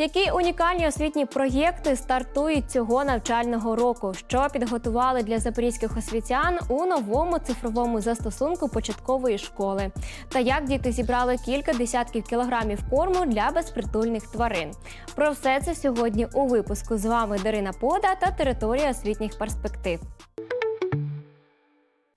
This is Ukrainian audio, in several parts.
Які унікальні освітні проєкти стартують цього навчального року, що підготували для запорізьких освітян у новому цифровому застосунку початкової школи? Та як діти зібрали кілька десятків кілограмів корму для безпритульних тварин? Про все це сьогодні у випуску з вами Дарина Пода та територія освітніх перспектив.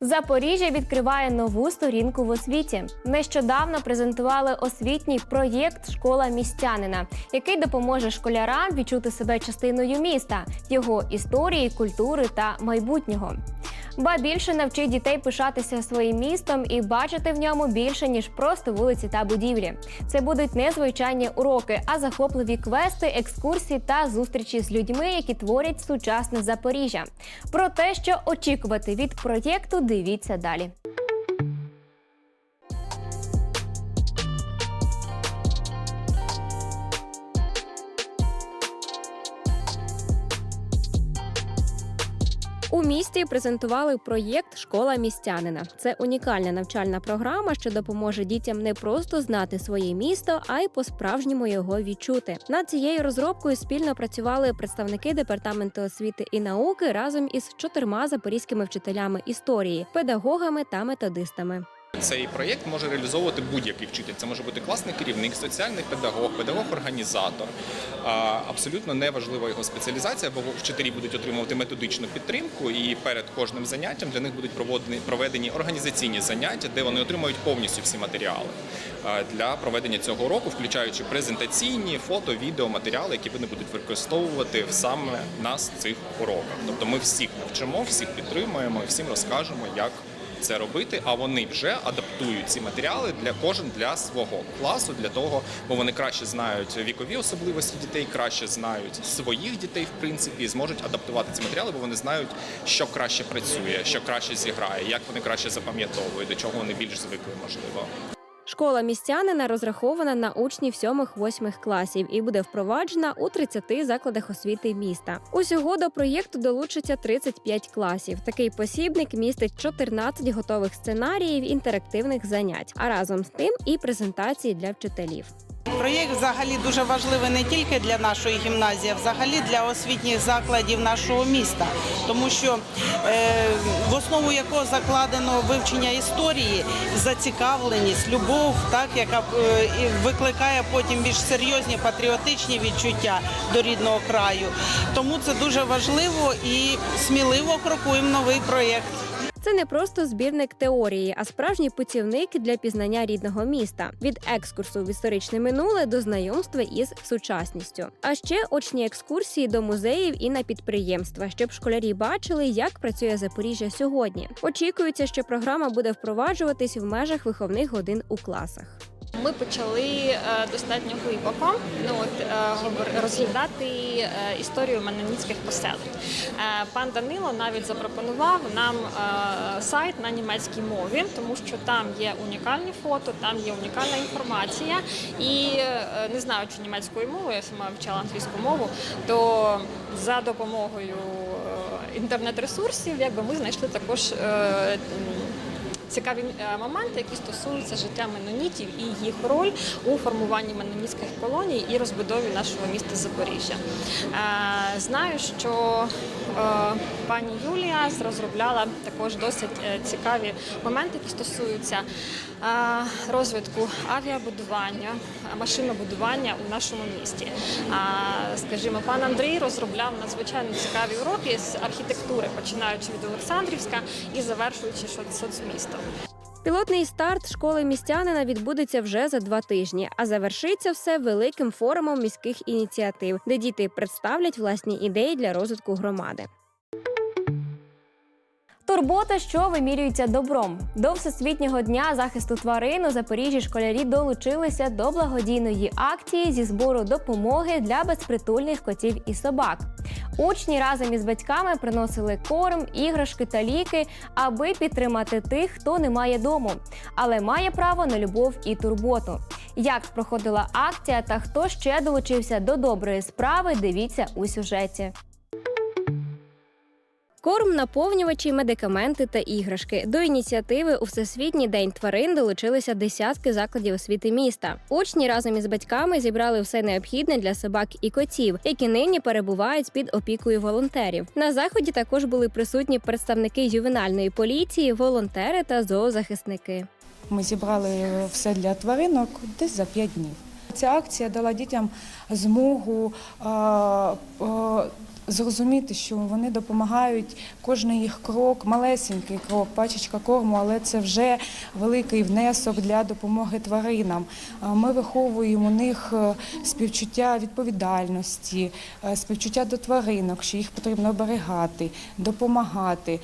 Запоріжжя відкриває нову сторінку в освіті. Нещодавно презентували освітній проєкт Школа містянина, який допоможе школярам відчути себе частиною міста, його історії, культури та майбутнього. Ба більше навчить дітей пишатися своїм містом і бачити в ньому більше ніж просто вулиці та будівлі. Це будуть незвичайні уроки, а захопливі квести, екскурсії та зустрічі з людьми, які творять сучасне Запоріжжя. Про те, що очікувати від проєкту, дивіться далі. У місті презентували проєкт Школа містянина. Це унікальна навчальна програма, що допоможе дітям не просто знати своє місто, а й по-справжньому його відчути. Над цією розробкою спільно працювали представники департаменту освіти і науки разом із чотирма запорізькими вчителями історії, педагогами та методистами. Цей проєкт може реалізовувати будь-який вчитель. Це може бути класний керівник, соціальний педагог, педагог-організатор. Абсолютно не важлива його спеціалізація, бо вчителі будуть отримувати методичну підтримку, і перед кожним заняттям для них будуть проведені організаційні заняття, де вони отримують повністю всі матеріали для проведення цього року, включаючи презентаційні фото, відео, матеріали, які вони будуть використовувати саме на цих уроках. Тобто ми всіх навчимо, всіх підтримуємо, всім розкажемо, як це робити, а вони вже адаптують ці матеріали для кожен для свого класу, для того, бо вони краще знають вікові особливості дітей, краще знають своїх дітей, в принципі, і зможуть адаптувати ці матеріали, бо вони знають, що краще працює, що краще зіграє, як вони краще запам'ятовують, до чого вони більш звикли, можливо. Школа містянина розрахована на учнів 7-8 класів і буде впроваджена у 30 закладах освіти міста. Усього до проєкту долучиться 35 класів. Такий посібник містить 14 готових сценаріїв інтерактивних занять, а разом з тим і презентації для вчителів. Проєкт взагалі дуже важливий не тільки для нашої гімназії, а взагалі для освітніх закладів нашого міста, тому що е, в основу якого закладено вивчення історії, зацікавленість, любов, так яка е, викликає потім більш серйозні патріотичні відчуття до рідного краю. Тому це дуже важливо і сміливо крокуємо новий проєкт. Це не просто збірник теорії, а справжній путівник для пізнання рідного міста від екскурсу в історичне минуле до знайомства із сучасністю. А ще очні екскурсії до музеїв і на підприємства, щоб школярі бачили, як працює Запоріжжя сьогодні. Очікується, що програма буде впроваджуватись в межах виховних годин у класах. Ми почали е, достатньо глибоко ну, от, е, розглядати е, історію меноніцьких поселень. Пан Данило навіть запропонував нам сайт на німецькій мові, тому що там є унікальні фото, там є унікальна інформація. І не знаючи німецької мови, я сама вивчала англійську мову, то за допомогою інтернет-ресурсів якби ми знайшли також. Цікаві е, моменти, які стосуються життя менонітів і їх роль у формуванні менонітських колоній і розбудові нашого міста Запоріжжя. Е, Знаю, що е, пані Юлія розробляла також досить цікаві моменти, які стосуються розвитку авіабудування, машинобудування у нашому місті. Скажімо, пан Андрій розробляв надзвичайно цікаві уроки з архітектури, починаючи від Олександрівська і завершуючи соцмістом. Пілотний старт школи містянина відбудеться вже за два тижні, а завершиться все великим форумом міських ініціатив, де діти представлять власні ідеї для розвитку громади. Турбота, що вимірюється добром. До всесвітнього дня захисту тварин у Запоріжжі школярі долучилися до благодійної акції зі збору допомоги для безпритульних котів і собак. Учні разом із батьками приносили корм, іграшки та ліки, аби підтримати тих, хто не має дому, але має право на любов і турботу. Як проходила акція та хто ще долучився до доброї справи, дивіться у сюжеті. Корм, наповнювачі, медикаменти та іграшки. До ініціативи у Всесвітній день тварин долучилися десятки закладів освіти міста. Учні разом із батьками зібрали все необхідне для собак і котів, які нині перебувають під опікою волонтерів. На заході також були присутні представники ювенальної поліції, волонтери та зоозахисники. Ми зібрали все для тваринок десь за 5 днів. Ця акція дала дітям змогу зрозуміти, що вони допомагають кожен їх крок, малесенький крок, пачечка корму, але це вже великий внесок для допомоги тваринам. Ми виховуємо у них е, співчуття відповідальності, е, співчуття до тваринок, що їх потрібно оберігати, допомагати.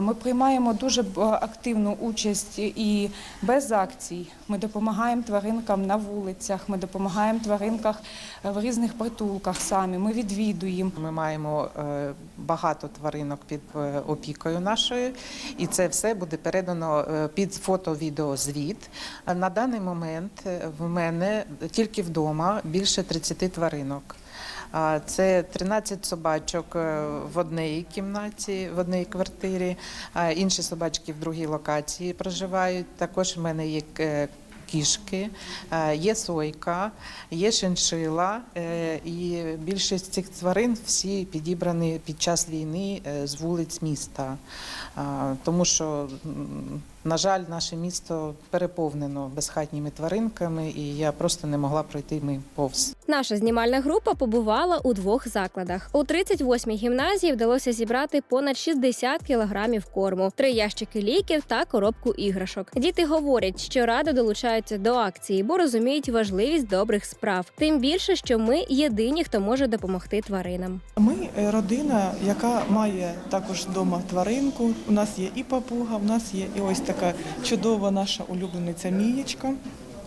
Ми приймаємо дуже активну участь і без акцій. Ми допомагаємо тваринкам на вулицях, ми допомагаємо тваринках е, в різних притулках самі. Ми відвідуємо. Ми маємо е, багато тваринок під е, опікою нашою, і це все буде передано е, під фото-відеозвіт. На даний момент в мене тільки вдома більше 30 тваринок. Це 13 собачок в одній кімнаті, в одній квартирі, інші собачки в другій локації проживають. Також в мене є кішки, е, є сойка, є шиншила, е, і більшість цих тварин всі підібрані під час війни е, з вулиць міста. Тому що, на жаль, наше місто переповнено безхатніми тваринками, і я просто не могла пройти ми повз. Наша знімальна група побувала у двох закладах. У 38-й гімназії вдалося зібрати понад 60 кілограмів корму, три ящики ліків та коробку іграшок. Діти говорять, що радо долучаються до акції, бо розуміють важливість добрих справ. Тим більше, що ми єдині, хто може допомогти тваринам. Ми е, родина, яка має також вдома тваринку. У нас є і папуга, у нас є і ось така чудова наша улюблениця Мієчка.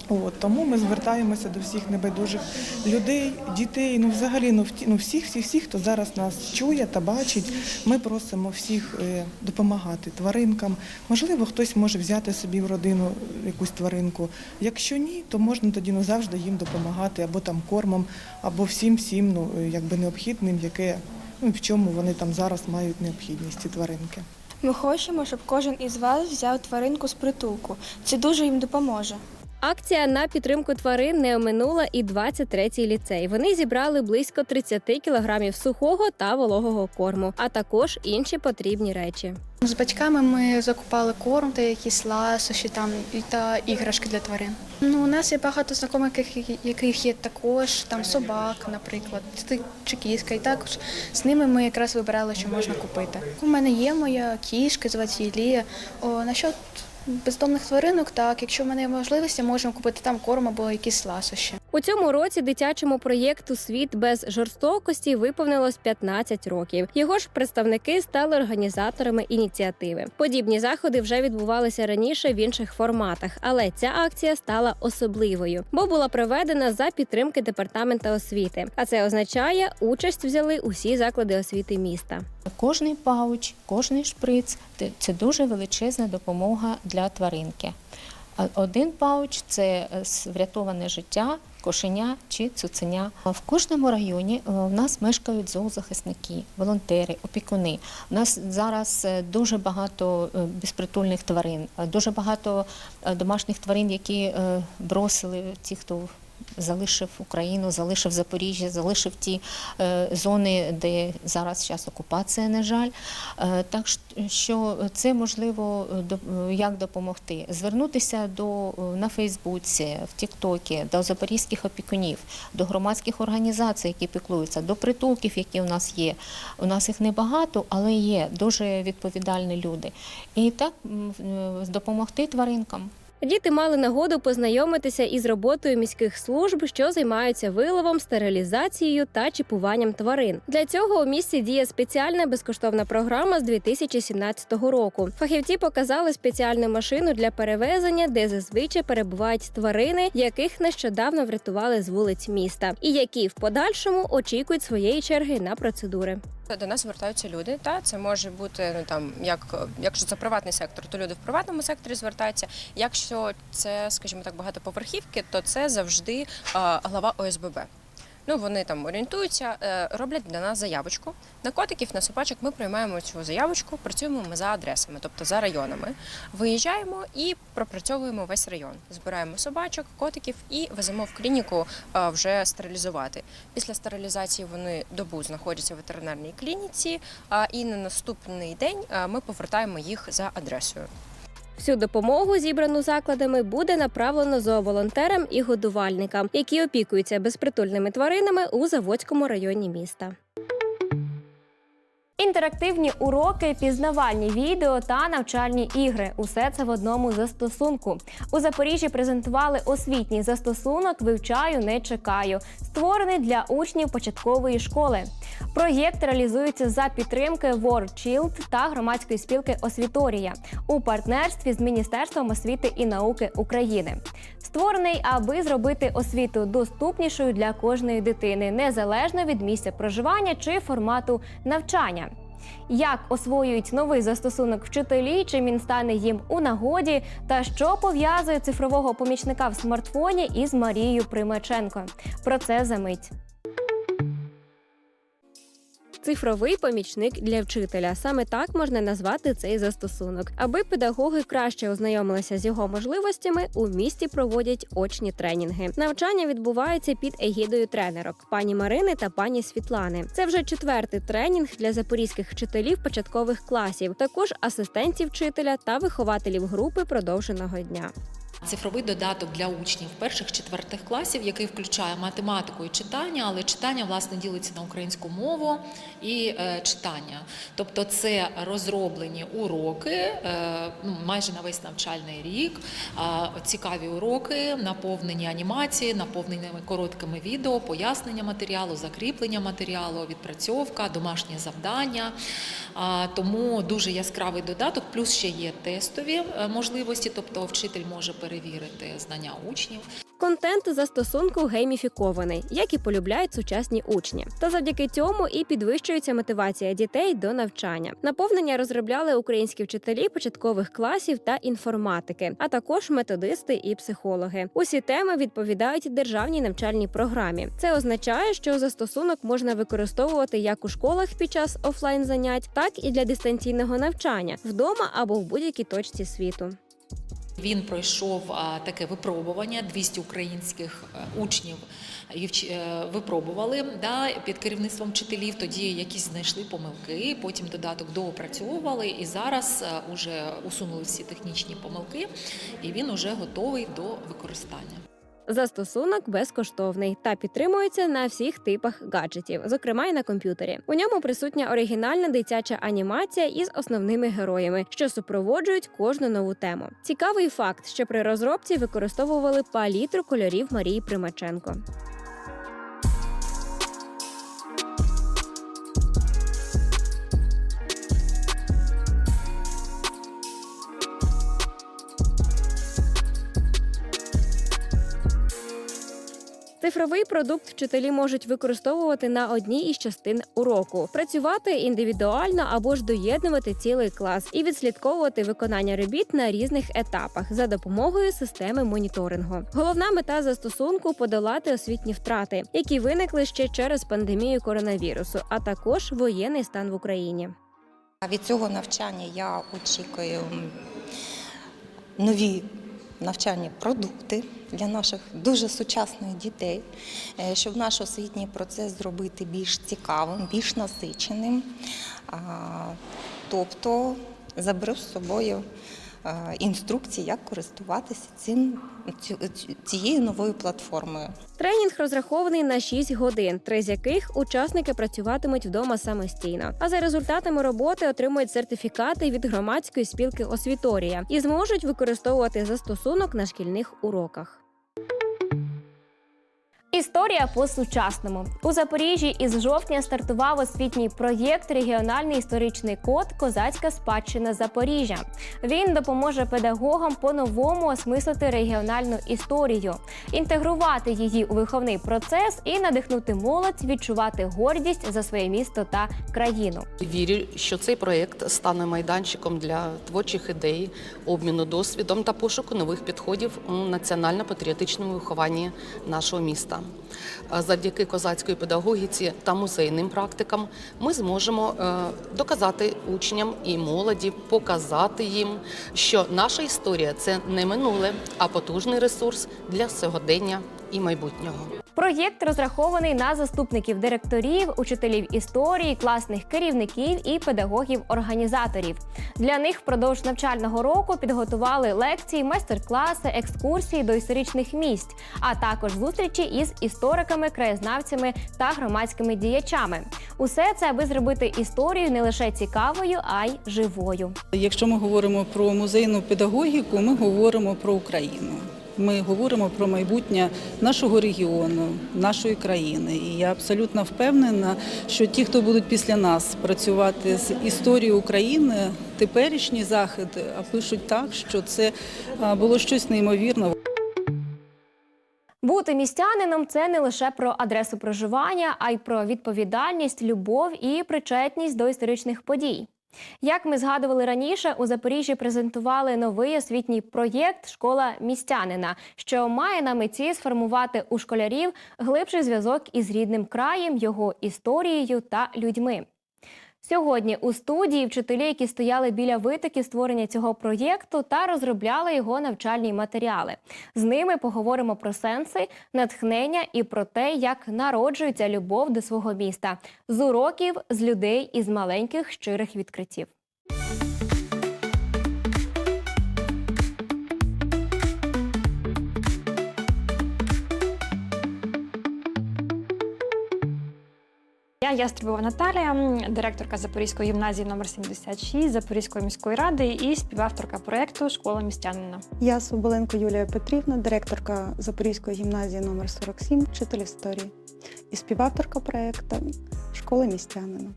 От, тому ми звертаємося до всіх небайдужих людей, дітей, ну взагалі ну, ну всіх, всіх, всіх, хто зараз нас чує та бачить. Ми просимо всіх е, допомагати тваринкам. Можливо, хтось може взяти собі в родину якусь тваринку. Якщо ні, то можна тоді ну, завжди їм допомагати або там кормом, або всім всім ну, е, якби необхідним, яке ну, в чому вони там зараз мають необхідність ці тваринки. Ми хочемо, щоб кожен із вас взяв тваринку з притулку. Це дуже їм допоможе. Акція на підтримку тварин не оминула і 23-й ліцей. Вони зібрали близько 30 кілограмів сухого та вологого корму, а також інші потрібні речі. З батьками ми закупали корм та якісь ласощі там та іграшки для тварин. Ну, у нас є багато знайомих, яких- є також там собак, наприклад, чи кіска. І також з ними ми якраз вибирали, що можна купити. У мене є моя кішка, звати її Лія. О, насчет бездомних тваринок, так, якщо в мене є можливість, можу купити там корм або якісь ласощі. У цьому році дитячому проєкту Світ без жорстокості виповнилось 15 років. Його ж представники стали організаторами ініціативи. Подібні заходи вже відбувалися раніше в інших форматах, але ця акція стала особливою, бо була проведена за підтримки департамента освіти. А це означає, участь взяли усі заклади освіти міста. Кожний пауч, кожний шприц це дуже величезна допомога для тваринки. Один пауч це е, врятоване життя, кошеня чи цуценя. В кожному районі е, в нас мешкають зоозахисники, волонтери, опікуни. У нас зараз е, дуже багато е, безпритульних тварин, дуже багато домашніх тварин, які бросили ті, хто залишив Україну, залишив Запоріжжя, залишив ті е, зони, де зараз час окупація, на жаль. Е, так що це можливо е, до- як допомогти? Звернутися до на Фейсбуці, в Тіктокі, до запорізьких опікунів, до громадських організацій, які піклуються, до притулків, які у нас є. У нас їх небагато, але є дуже відповідальні люди. І так допомогти тваринкам. Діти мали нагоду познайомитися із роботою міських служб, що займаються виловом, стерилізацією та чіпуванням тварин. Для цього у місті діє спеціальна безкоштовна програма з 2017 року. Фахівці показали спеціальну машину для перевезення, де зазвичай перебувають тварини, яких нещодавно врятували з вулиць міста, і які в подальшому очікують своєї черги на процедури. До нас звертаються люди. Та це може бути ну там, як якщо це приватний сектор, то люди в приватному секторі звертаються. Якщо це, скажімо так, багатоповерхівки, то це завжди а, глава ОСББ. Ну вони там орієнтуються, е, роблять для нас заявочку. На котиків, на собачок ми приймаємо цю заявочку, працюємо ми за адресами, тобто за районами. Виїжджаємо і пропрацьовуємо весь район. Збираємо собачок, котиків і веземо в клініку е, вже стерилізувати. Після стерилізації вони добу знаходяться в ветеринарній клініці, і на наступний день е, ми повертаємо їх за адресою. Всю допомогу, зібрану закладами, буде направлено зооволонтерам і годувальникам, які опікуються безпритульними тваринами у Заводському районі міста. Інтерактивні уроки, пізнавальні відео та навчальні ігри усе це в одному застосунку. У Запоріжжі презентували освітній застосунок Вивчаю, не чекаю, створений для учнів початкової школи. Проєкт реалізується за підтримки WorldChild та громадської спілки Освіторія у партнерстві з Міністерством освіти і науки України. Створений, аби зробити освіту доступнішою для кожної дитини, незалежно від місця проживання чи формату навчання. Як освоюють новий застосунок вчителі, чим він стане їм у нагоді, та що пов'язує цифрового помічника в смартфоні із Марією Примаченко. Про це за мить. Цифровий помічник для вчителя саме так можна назвати цей застосунок. Аби педагоги краще ознайомилися з його можливостями, у місті проводять очні тренінги. Навчання відбувається під егідою тренерок пані Марини та пані Світлани. Це вже четвертий тренінг для запорізьких вчителів початкових класів, також асистентів вчителя та вихователів групи продовженого дня. Цифровий додаток для учнів перших четвертих класів, який включає математику і читання, але читання власне ділиться на українську мову і е, читання. Тобто це розроблені уроки е, ну, майже на весь навчальний рік, цікаві уроки, наповнені анімації, наповнені короткими відео, пояснення матеріалу, закріплення матеріалу, відпрацьовка, домашнє завдання. Тому дуже яскравий додаток, плюс ще є тестові е, можливості, тобто вчитель може перевірити знання учнів. Контент застосунку гейміфікований, як і полюбляють сучасні учні. Та завдяки цьому і підвищується мотивація дітей до навчання. Наповнення розробляли українські вчителі початкових класів та інформатики, а також методисти і психологи. Усі теми відповідають державній навчальній програмі. Це означає, що застосунок можна використовувати як у школах під час офлайн занять, так і для дистанційного навчання вдома або в будь-якій точці світу. Він пройшов таке випробування. 200 українських е, учнів вч- е, випробували да, під керівництвом вчителів. Тоді якісь знайшли помилки. Потім додаток доопрацьовували і зараз е, уже усунули всі технічні помилки, і він уже готовий до використання. Застосунок безкоштовний та підтримується на всіх типах гаджетів, зокрема й на комп'ютері. У ньому присутня оригінальна дитяча анімація із основними героями, що супроводжують кожну нову тему. Цікавий факт, що при розробці використовували палітру кольорів Марії Примаченко. Цифровий продукт вчителі можуть використовувати на одній із частин уроку, працювати індивідуально або ж доєднувати цілий клас і відслідковувати виконання робіт на різних етапах за допомогою системи моніторингу. Головна мета застосунку подолати освітні втрати, які виникли ще через пандемію коронавірусу, а також воєнний стан в Україні. Від цього навчання я очікую нові навчальні продукти для наших дуже сучасних дітей, е, щоб наш освітній процес зробити більш цікавим, більш насиченим. Тобто заберу з собою е, інструкції, як користуватися цим, цією новою платформою. Тренінг розрахований на 6 годин, три з яких учасники працюватимуть вдома самостійно. А за результатами роботи отримують сертифікати від громадської спілки Освіторія і зможуть використовувати застосунок на шкільних уроках. Історія по-сучасному у Запоріжжі із жовтня стартував освітній проєкт Регіональний історичний код Козацька спадщина Запоріжжя. Він допоможе педагогам по-новому осмислити регіональну історію, інтегрувати її у виховний процес і надихнути молодь відчувати гордість за своє місто та країну. Вірю, що цей проєкт стане майданчиком для творчих ідей, обміну досвідом та пошуку нових підходів у національно-патріотичному вихованні нашого міста. Міста. Завдяки козацької педагогіці та музейним практикам ми зможемо е, доказати учням і молоді, показати їм, що наша історія це не минуле, а потужний ресурс для сьогодення і майбутнього. Проєкт розрахований на заступників директорів, учителів історії, класних керівників і педагогів-організаторів. Для них впродовж навчального року підготували лекції, майстер-класи, екскурсії до історичних місць, а також зустрічі із істориками, краєзнавцями та громадськими діячами. Усе це аби зробити історію не лише цікавою, а й живою. Якщо ми говоримо про музейну педагогіку, ми говоримо про Україну. Ми говоримо про майбутнє нашого регіону, нашої країни. І я абсолютно впевнена, що ті, хто будуть після нас працювати з історією України, теперішній захід пишуть так, що це було щось неймовірне. Бути містянином це не лише про адресу проживання, а й про відповідальність, любов і причетність до історичних подій. Як ми згадували раніше, у Запоріжжі презентували новий освітній проєкт Школа містянина, що має на меті сформувати у школярів глибший зв'язок із рідним краєм, його історією та людьми. Сьогодні у студії вчителі, які стояли біля витоки створення цього проєкту та розробляли його навчальні матеріали. З ними поговоримо про сенси, натхнення і про те, як народжується любов до свого міста з уроків, з людей із маленьких щирих відкриттів. Я Ястребова Наталія, директорка Запорізької гімназії номер 76 Запорізької міської ради і співавторка проєкту Школа містянина. Я Соболенко Юлія Петрівна, директорка Запорізької гімназії номер 47 вчитель історії і співавторка проєкту Школа містянина.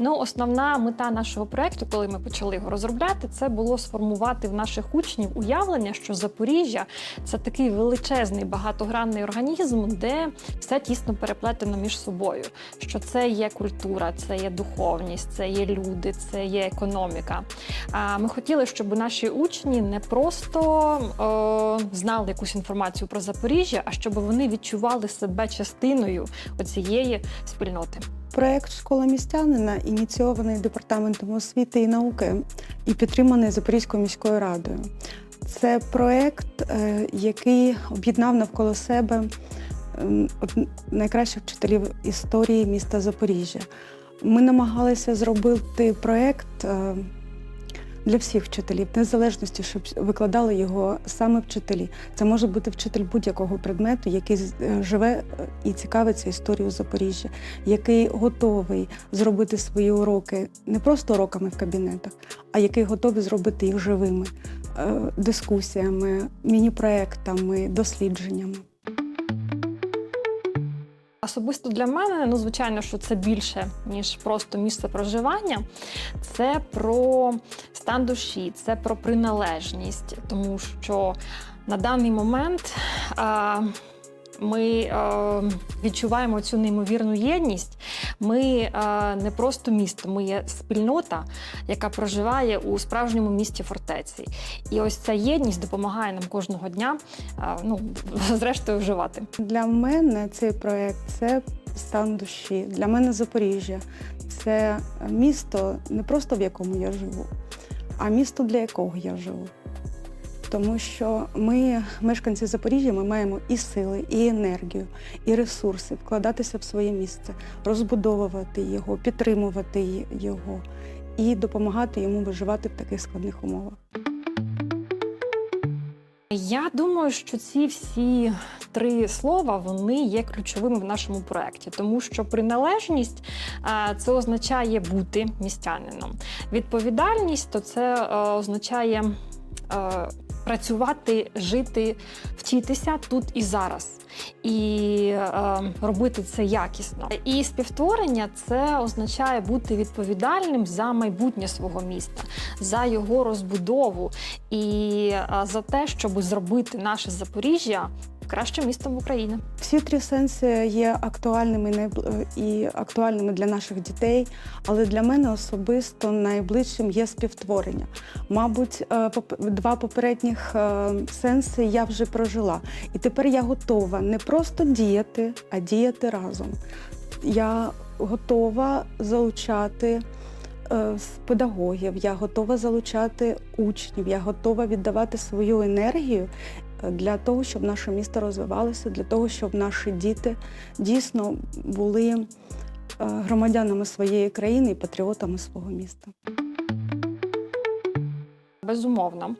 Ну, основна мета нашого проекту, коли ми почали його розробляти, це було сформувати в наших учнів уявлення, що Запоріжжя це такий величезний багатогранний організм, де все тісно переплетено між собою. Що це є культура, це є духовність, це є люди, це є економіка. А ми хотіли, щоб наші учні не просто е, знали якусь інформацію про Запоріжжя, а щоб вони відчували себе частиною оцієї спільноти. Проєкт Школа містянина ініційований департаментом освіти і науки і підтриманий Запорізькою міською радою. Це проєкт, е, який об'єднав навколо себе ем, найкращих вчителів історії міста Запоріжжя. Ми намагалися зробити проєкт е, для всіх вчителів, незалежності, щоб викладали його саме вчителі. Це може бути вчитель будь-якого предмету, який е, живе е, і цікавиться історією Запоріжжя, який готовий зробити свої уроки не просто уроками в кабінетах, а який готовий зробити їх живими е, дискусіями, міні-проектами, дослідженнями. Особисто для мене, ну звичайно, що це більше ніж просто місце проживання. Це про стан душі, це про приналежність, тому що на даний момент а, ми а, відчуваємо цю неймовірну єдність. Ми а, не просто місто, ми є спільнота, яка проживає у справжньому місті фортеці. І ось ця єдність допомагає нам кожного дня, а, ну зрештою, вживати. Для мене цей проєкт це стан душі. Для мене Запоріжжя це місто не просто в якому я живу, а місто, для якого я живу. Тому що ми, мешканці Запоріжжя, ми маємо і сили, і енергію, і ресурси вкладатися в своє місце, розбудовувати його, підтримувати його і допомагати йому виживати в таких складних умовах. Я думаю, що ці всі три слова вони є ключовими в нашому проєкті, тому що приналежність це означає бути містянином. Відповідальність то це е, означає е, працювати, жити, вчитися тут і зараз. І е, робити це якісно. І співтворення це означає бути відповідальним за майбутнє свого міста, за його розбудову і е, за те, щоб зробити наше Запоріжжя кращим містом в Україні. Всі три сенси є актуальними і актуальними для наших дітей, але для мене особисто найближчим є співтворення. Мабуть, е, два попередніх е, сенси я вже прожила. І тепер я готова не просто діяти, а діяти разом. Я готова залучати е, педагогів, я готова залучати учнів, я готова віддавати свою енергію для того, щоб наше місто розвивалося, для того, щоб наші діти дійсно були е, громадянами своєї країни і патріотами свого міста. Безумовно,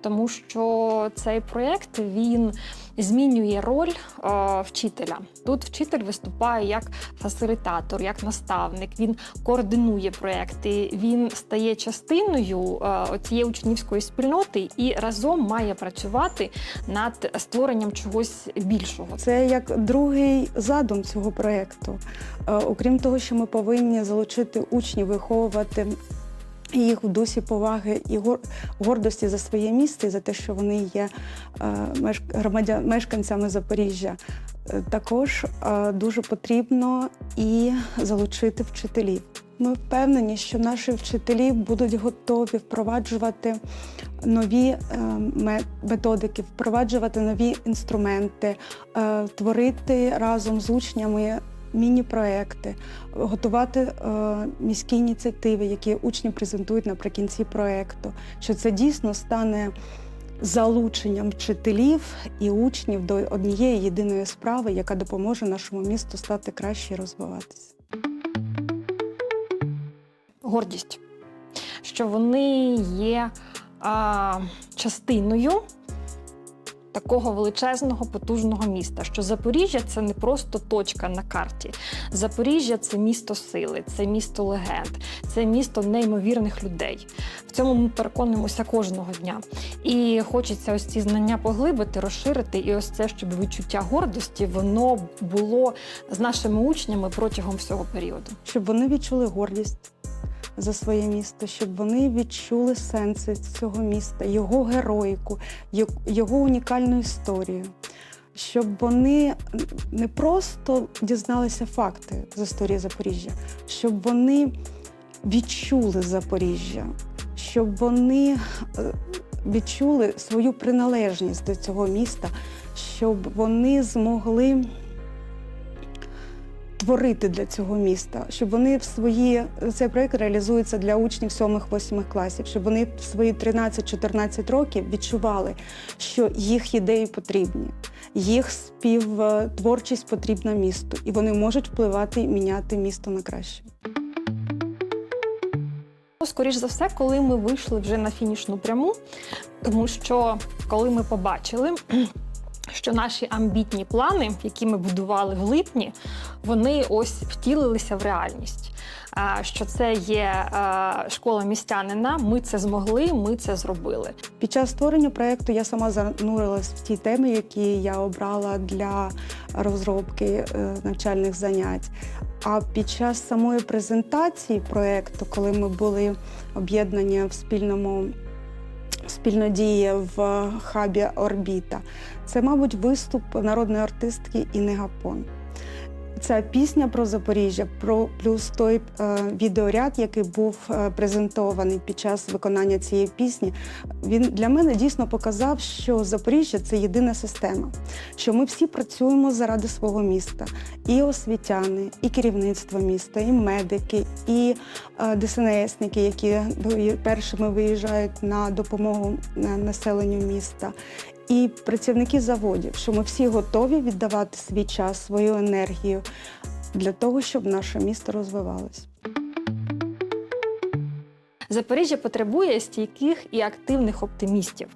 тому що цей проєкт він змінює роль е, вчителя. Тут вчитель виступає як фасилітатор, як наставник. Він координує проєкти, він стає частиною е, цієї учнівської спільноти і разом має працювати над створенням чогось більшого. Це як другий задум цього проєкту. Е, Окрім того, що ми повинні залучити учнів, виховувати їх в дусі поваги і гордості за своє місце, і за те, що вони є е, мешканцями Запоріжжя. Е, Також е, дуже потрібно і залучити вчителів. Ми впевнені, що наші вчителі будуть готові впроваджувати нові методики, впроваджувати нові інструменти, творити разом з учнями міні-проекти, готувати е, міські ініціативи, які учні презентують наприкінці проекту. Що це дійсно стане залученням вчителів і учнів до однієї єдиної справи, яка допоможе нашому місту стати краще і розвиватися. гордість, що вони є а, частиною такого величезного потужного міста. Що Запоріжжя це не просто точка на карті. Запоріжжя це місто сили, це місто легенд, це місто неймовірних людей. В цьому ми переконуємося кожного дня. І хочеться ось ці знання поглибити, розширити, і ось це, щоб відчуття гордості воно було з нашими учнями протягом всього періоду. щоб вони відчули гордість за своє місто, щоб вони відчули сенси цього міста, його героїку, його унікальну історію. Щоб вони не просто дізналися факти з історії Запоріжжя, щоб вони відчули Запоріжжя, щоб вони е, відчули свою приналежність до цього міста, щоб вони змогли творити для цього міста, щоб вони в свої цей проект реалізується для учнів 7-8 класів, щоб вони в свої 13-14 років відчували, що їх ідеї потрібні, їх співтворчість потрібна місту, і вони можуть впливати і міняти місто на краще. Ну, Скоріш за все, коли ми вийшли вже на фінішну пряму, тому що коли ми побачили, що наші амбітні плани, які ми будували в липні, вони ось втілилися в реальність. Що це є школа містянина, ми це змогли, ми це зробили. Під час створення проєкту я сама занурилась в ті теми, які я обрала для розробки е, навчальних занять. А під час самої презентації проєкту, коли ми були об'єднані в спільному спільнодії в хабі Орбіта, це, мабуть, виступ народної артистки Інни Гапон. Ця пісня про Запоріжжя, про плюс той е, відеоряд, який був е, презентований під час виконання цієї пісні, він для мене дійсно показав, що Запоріжжя це єдина система, що ми всі працюємо заради свого міста. І освітяни, і керівництво міста, і медики, і е, ДСНСники, які першими виїжджають на допомогу е, населенню міста. І працівники заводів, що ми всі готові віддавати свій час, свою енергію для того, щоб наше місто розвивалось. Запоріжжя потребує стійких і активних оптимістів.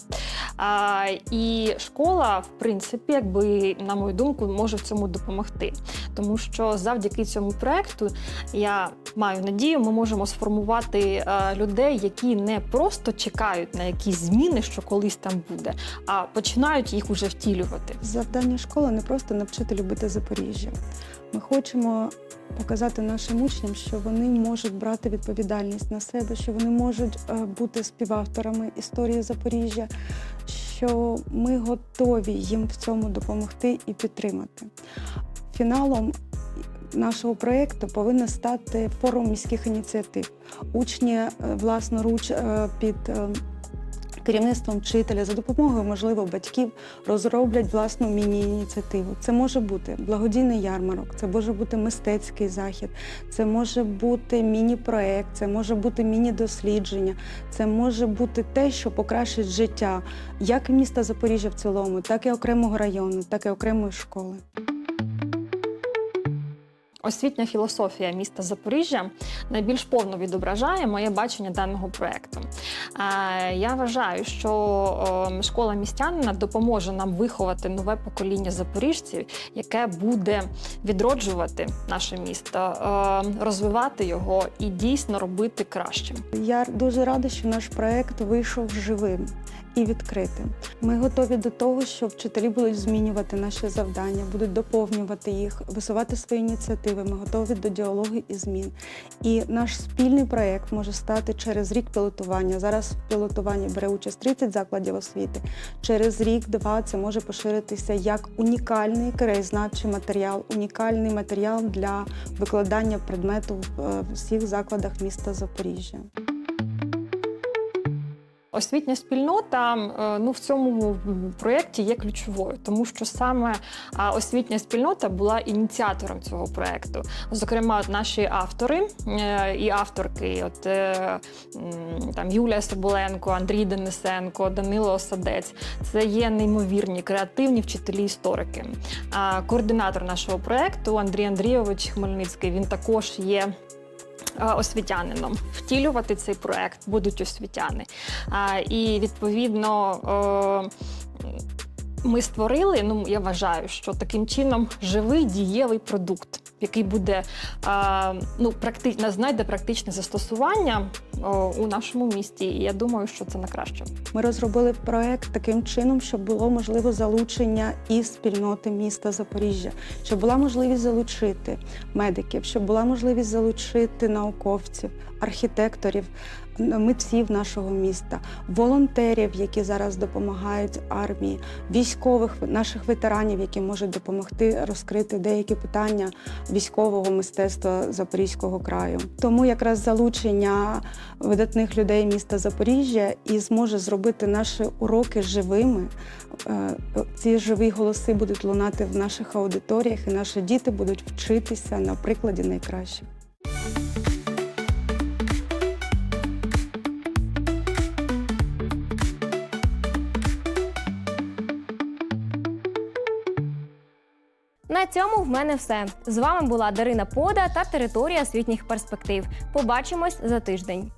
А, і школа, в принципі, якби, на мою думку, може в цьому допомогти. Тому що завдяки цьому проекту я маю надію, ми можемо сформувати е, людей, які не просто чекають на якісь зміни, що колись там буде, а починають їх уже втілювати. Завдання школи не просто навчити любити Запоріжжя. Ми хочемо показати нашим учням, що вони можуть брати відповідальність на себе, що вони можуть е, бути співавторами історії Запоріжжя, що ми готові їм в цьому допомогти і підтримати. Фіналом нашого проєкту повинен стати форум міських ініціатив. Учні е, власноруч е, під керівництвом вчителя за допомогою, можливо, батьків розроблять власну міні-ініціативу. Це може бути благодійний ярмарок, це може бути мистецький захід, це може бути міні-проект, це може бути міні-дослідження, це може бути те, що покращить життя як міста Запоріжжя в цілому, так і окремого району, так і окремої школи. Освітня філософія міста Запоріжжя найбільш повно відображає моє бачення даного проекту. Я вважаю, що школа містянина допоможе нам виховати нове покоління запоріжців, яке буде відроджувати наше місто, розвивати його і дійсно робити кращим. Я дуже рада, що наш проект вийшов живим і відкритим. Ми готові до того, що вчителі будуть змінювати наші завдання, будуть доповнювати їх, висувати свої ініціативи. Ми готові до діалогу і змін. І наш спільний проект може стати через рік пілотування. Зараз в пілотуванні бере участь 30 закладів освіти. Через рік-два це може поширитися як унікальний краєзнавчий матеріал, унікальний матеріал для викладання предмету в е, всіх закладах міста Запоріжжя. Освітня спільнота е, ну в цьому проєкті є ключовою, тому що саме освітня спільнота була ініціатором цього проєкту. Зокрема, наші автори е, і авторки, от е, там Юлія Соболенко, Андрій Денисенко, Данило Осадець. Це є неймовірні креативні вчителі історики. Координатор нашого проєкту Андрій Андрійович Хмельницький. Він також є освітянином. Втілювати цей проект будуть освітяни. І відповідно. Ми створили, ну я вважаю, що таким чином живий дієвий продукт, який буде а, ну, практично знайде практичне застосування о, у нашому місті. І я думаю, що це на краще. Ми розробили проект таким чином, щоб було можливо залучення і спільноти міста Запоріжжя, щоб була можливість залучити медиків, щоб була можливість залучити науковців, архітекторів, митців нашого міста, волонтерів, які зараз допомагають армії, військових наших ветеранів, які можуть допомогти розкрити деякі питання військового мистецтва Запорізького краю. Тому якраз залучення видатних людей міста Запоріжжя і зможе зробити наші уроки живими. Е, Ці живі голоси будуть лунати в наших аудиторіях, і наші діти будуть вчитися на прикладі найкращих. На цьому в мене все. З вами була Дарина Пода та територія освітніх перспектив. Побачимось за тиждень.